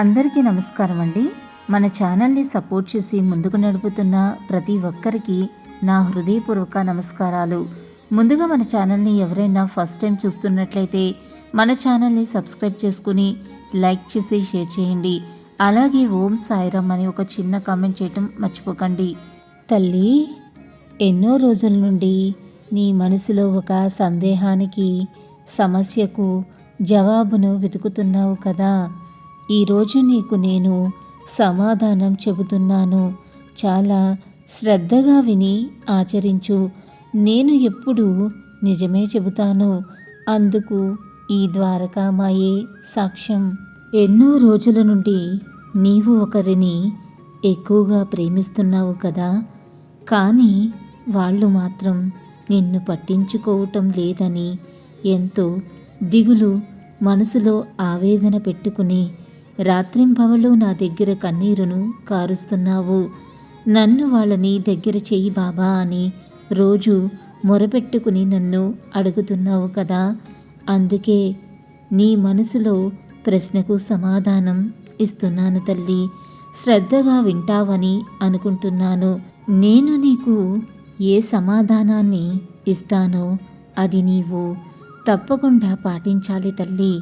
అందరికీ నమస్కారం అండి. మన ఛానల్ని సపోర్ట్ చేసి ముందుకు నడుపుతున్న ప్రతి ఒక్కరికి నా హృదయపూర్వక నమస్కారాలు. ముందుగా మన ఛానల్ని ఎవరైనా ఫస్ట్ టైం చూస్తున్నట్లయితే మన ఛానల్ని సబ్స్క్రైబ్ చేసుకుని లైక్ చేసి షేర్ చేయండి. అలాగే ఓం సాయిరామ్ అని ఒక చిన్న కామెంట్ చేయటం మర్చిపోకండి. తల్లి ఎన్నో రోజుల నుండి నీ మనసులో ఒక సందేహానికి సమస్యకు జవాబును వెతుకుతున్నావు కదా. ఈరోజు నీకు నేను సమాధానం చెబుతున్నాను. చాలా శ్రద్ధగా విని ఆచరించు. నేను ఎప్పుడు నిజమే చెబుతాను. అందుకు ఈ ద్వారకామాయే సాక్ష్యం. ఎన్నో రోజుల నుండి నీవు ఒకరిని ఎక్కువగా ప్రేమిస్తున్నావు కదా. కానీ వాళ్ళు మాత్రం నిన్ను పట్టించుకోవటం లేదని ఎంతో దిగులు మనసులో ఆవేదన పెట్టుకుని రాత్రింబవలు నా దగ్గర కన్నీరును కారుస్తున్నావు. నన్ను వాళ్ళని దగ్గర చెయ్యి బాబా అని రోజు మొరపెట్టుకుని నన్ను అడుగుతున్నావు కదా. అందుకే నీ మనసులో ప్రశ్నకు సమాధానం ఇస్తున్నాను తల్లి. శ్రద్ధగా వింటావని అనుకుంటున్నాను. నేను నీకు ఏ సమాధానాన్ని ఇస్తానో అది నీవు తప్పకుండా పాటించాలి తల్లి.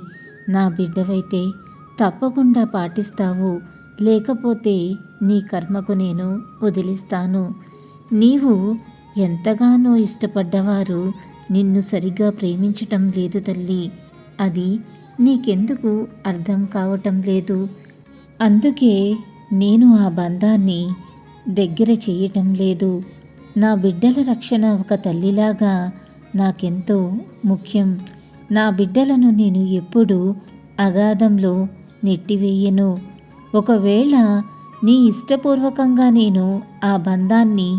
నా బిడ్డవైతే తప్పకుండా పాటిస్తావు. లేకపోతే నీ కర్మకు నేను వదిలిస్తాను. నీవు ఎంతగానో ఇష్టపడ్డవారు నిన్ను సరిగ్గా ప్రేమించటం లేదు తల్లి. అది నీకెందుకు అర్థం కావటం లేదు. అందుకే నేను ఆ బంధాన్ని దగ్గర చేయటం లేదు. నా బిడ్డల రక్షణ ఒక తల్లిలాగా నాకెంతో ముఖ్యం. నా బిడ్డలను నేను ఎప్పుడూ అగాధంలో నెట్టివేయను. ఒకవేళ నీ ఇష్టపూర్వకంగా నేను ఆ బంధాన్ని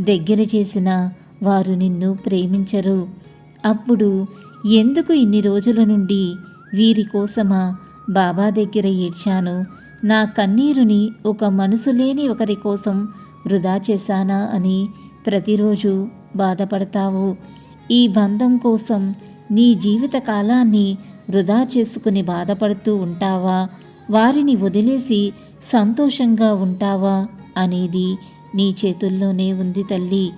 దగ్గర చేసిన వారు నిన్ను ప్రేమించరు. అప్పుడు ఎందుకు ఇన్ని రోజుల నుండి వీరి కోసమా బాబా దగ్గర ఏడ్చాను? నా కన్నీరుని ఒక మనసు లేని ఒకరి కోసం వృధా చేశానా అని ప్రతిరోజు బాధపడతావు. ఈ బంధం కోసం నీ జీవిత కాలాన్ని వృధా చేసుకుని బాధపడుతూ ఉంటావా? వారిని వదిలేసి సంతోషంగా ఉంటావా? అనేది నీ చేతుల్లోనే ఉంది తల్లి.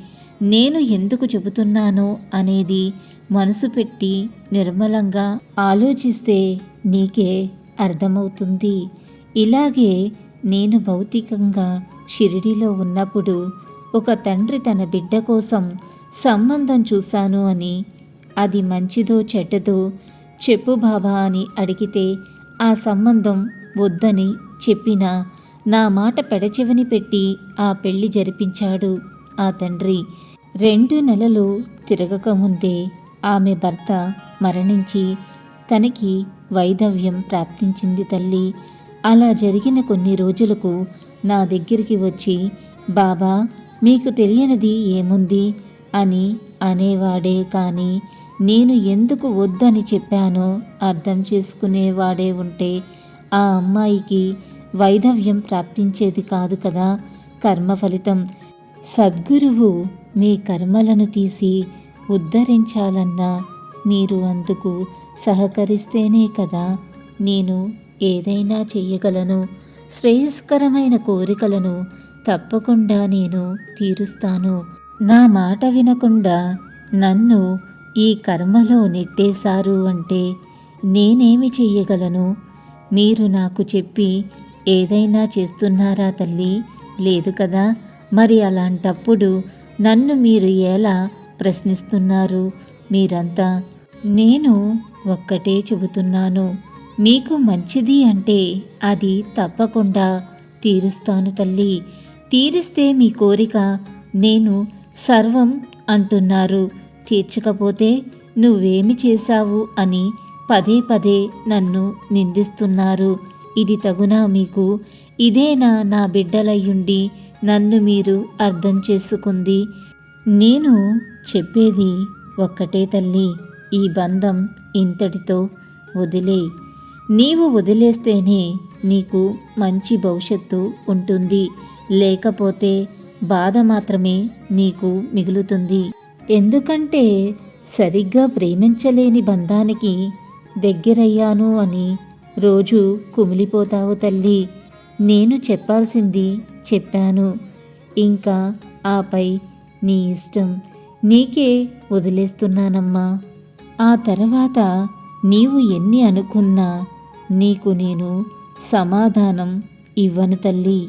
నేను ఎందుకు చెబుతున్నానో అనేది మనసు పెట్టి నిర్మలంగా ఆలోచిస్తే నీకే అర్థమవుతుంది. ఇలాగే నేను భౌతికంగా షిరిడిలో ఉన్నప్పుడు ఒక తండ్రి తన బిడ్డ కోసం సంబంధం చూశాను అని అది మంచిదో చెడ్డదో చెప్పు బాబా అని అడిగితే ఆ సంబంధం వద్దని చెప్పినా నా మాట పెడచెవిని పెట్టి ఆ పెళ్ళి జరిపించాడు ఆ తండ్రి. రెండు నెలలు తిరగకముందే ఆమె భర్త మరణించి తనకి వైధవ్యం ప్రాప్తించింది తల్లి. అలా జరిగిన కొన్ని రోజులకు నా దగ్గరికి వచ్చి బాబా మీకు తెలియనిది ఏముంది? అని అనేవాడే కానీ నేను ఎందుకు వద్దని చెప్పానో అర్థం చేసుకునేవాడే ఉంటే ఆ అమ్మాయికి వైధవ్యం ప్రాప్తించేది కాదు కదా. కర్మ ఫలితం. సద్గురువు మీ కర్మలను తీసి ఉద్ధరించాలన్నా మీరు అందుకు సహకరిస్తేనే కదా నేను ఏదైనా చేయగలను శ్రేయస్కరమైన కోరికలను తప్పకుండా నేను తీరుస్తాను. నా మాట వినకుండా నన్ను ఈ కర్మలో నెట్టేశారు అంటే నేనేమి చెయ్యగలను? మీరు నాకు చెప్పి ఏదైనా చేస్తున్నారా తల్లి? లేదు కదా. మరి అలాంటప్పుడు నన్ను మీరు ఎలా ప్రశ్నిస్తున్నారు? మీరంతా నేను ఒక్కటే చెబుతున్నాను. మీకు మంచిది అంటే అది తప్పకుండా తీరుస్తాను తల్లి. తీరిస్తే మీ కోరిక నేను సర్వం అంటున్నారు. తీర్చకపోతే నువ్వేమి చేశావు అని పదే పదే నన్ను నిందిస్తున్నారు. ఇది తగునా మీకు. ఇదేనా నా బిడ్డలయ్యుండి నన్ను మీరు అర్థం చేసుకుంది? నేను చెప్పేది ఒక్కటే తల్లి ఈ బంధం ఇంతటితో వదిలే. నీవు వదిలేస్తేనే నీకు మంచి భవిష్యత్తు ఉంటుంది. లేకపోతే బాధ మాత్రమే నీకు మిగులుతుంది. ఎందుకంటే సరిగ్గా ప్రేమించలేని బంధానికి దగ్గరయ్యాను అని రోజు కుమిలిపోతావు తల్లి. నేను చెప్పాల్సింది చెప్పాను. ఇంకా ఆపై నీ ఇష్టం నీకే వదిలేస్తున్నానమ్మా. ఆ తర్వాత నీవు ఎన్ని అనుకున్నా నీకు నేను సమాధానం ఇవ్వను తల్లి.